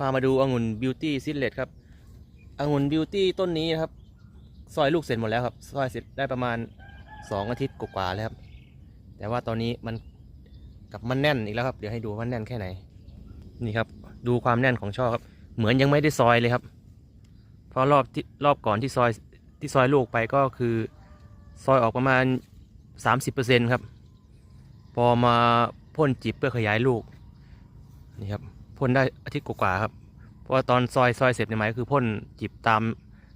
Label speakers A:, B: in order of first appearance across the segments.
A: พามาดูองุ่นบิวตี้ซิลเลตครับองุ่นบิวตี้ต้นนี้นะครับ ซอยลูกเสร็จหมดแล้วครับ ซอยเสร็จได้ประมาณสองอาทิตย์กว่าๆแล้วครับ แต่ว่าตอนนี้มันกับมันแน่นอีกแล้วครับ เดี๋ยวให้ดูว่าแน่นแค่ไหน นี่ครับ ดูความแน่นของช่อครับ เหมือนยังไม่ได้ซอยเลยครับ เพราะรอบที่รอบก่อนที่ซอยที่ซอยลูกไปก็คือ ซอยออกประมาณ 30%ครับ พอมาพ่นจิบเพื่อขยายลูก นี่ครับ พ่นได้อาทิตย์กว่าครับ เพราะว่าตอนซอยซอยเสร็จในไม้คือพ่นจิบตาม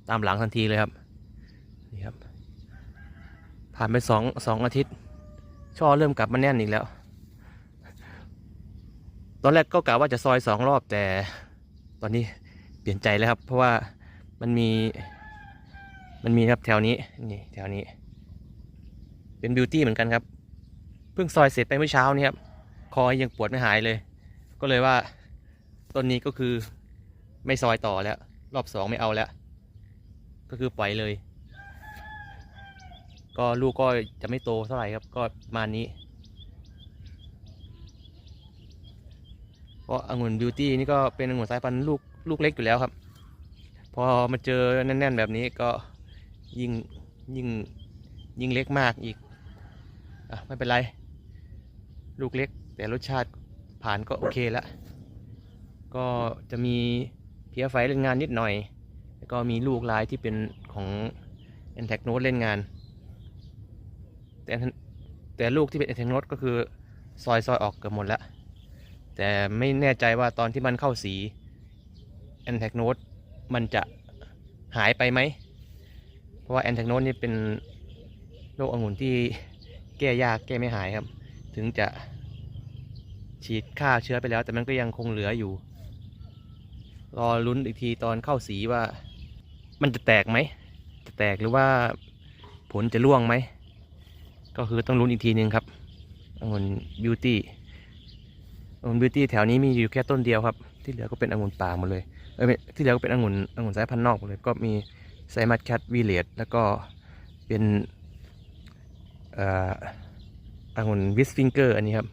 A: ตามหลังทันทีเลยครับนี่ครับ ผ่านไปสองสองอาทิตย์ ช่อเริ่มกลับมาแน่นอีกแล้ว ตอนแรกก็กะว่าจะซอยสองรอบแต่ตอนนี้เปลี่ยนใจแล้วครับ เพราะว่ามันมี มันมีครับแถวนี้นี่แถวนี้ เป็นบิวตี้เหมือนกันครับ เพิ่งซอยเสร็จไปเมื่อเช้านี้ครับ คอยังปวดไม่หายเลย ก็เลยว่า ต้นนี้ก็คือไม่ซอยต่อแล้ว รอบสองไม่เอาแล้ว ก็คือปล่อยเลย ก็ลูกก็จะไม่โตเท่าไหร่ครับ ก็ประมาณนี้ เพราะองุ่นบิวตี้นี่ก็เป็นองุ่นสายพันธุ์ลูกลูกเล็กอยู่แล้วครับ พอมาเจอแน่น ๆ แบบนี้ก็ยิ่งยิ่งยิ่งเล็กมากอีกอะไม่เป็นไร ลูกเล็กแต่รสชาติผ่านก็โอเคแล้ว ก็จะมีเพียไฟเล่นงานนิดหน่อย แล้วก็มีลูกลายที่เป็นของ e n t a c n o t e เล่นงาน แต่แต่ลูกที่เป็น e n t a c n o t e ก็คือซอยซอยออกเกือบหมดแล้ว แต่ไม่แน่ใจว่าตอนที่มันเข้าสี e n t a c n o t e มันจะหายไปไหม เพราะว่า e n t a c n o t e นี่เป็นโรคองุ่นที่แก้ยากแก้ไม่หายครับ ถึงจะฉีดฆ่าเชื้อไปแล้ว แต่มันก็ยังคงเหลืออยู่ รอลุ้นอีกทีตอนเข้าสีว่า มันจะแตกไหม จะแตกหรือว่าผลจะร่วงไหม ก็คือต้องลุ้นอีกทีนึงครับองุ่นบิวตี้องุ่นบิวตี้แถวนี้มีอยู่แค่ต้นเดียวครับ ที่เหลือก็เป็นองุ่นป่าหมดเลยเออที่เหลือก็เป็นองุ่นองุ่นสายพันธุ์นอกหมดเลยก็มีไซมัสแคทวีเลตแล้วก็เป็นอ่อองุ่นวิสฟิงเกอร์อันนี้ครับ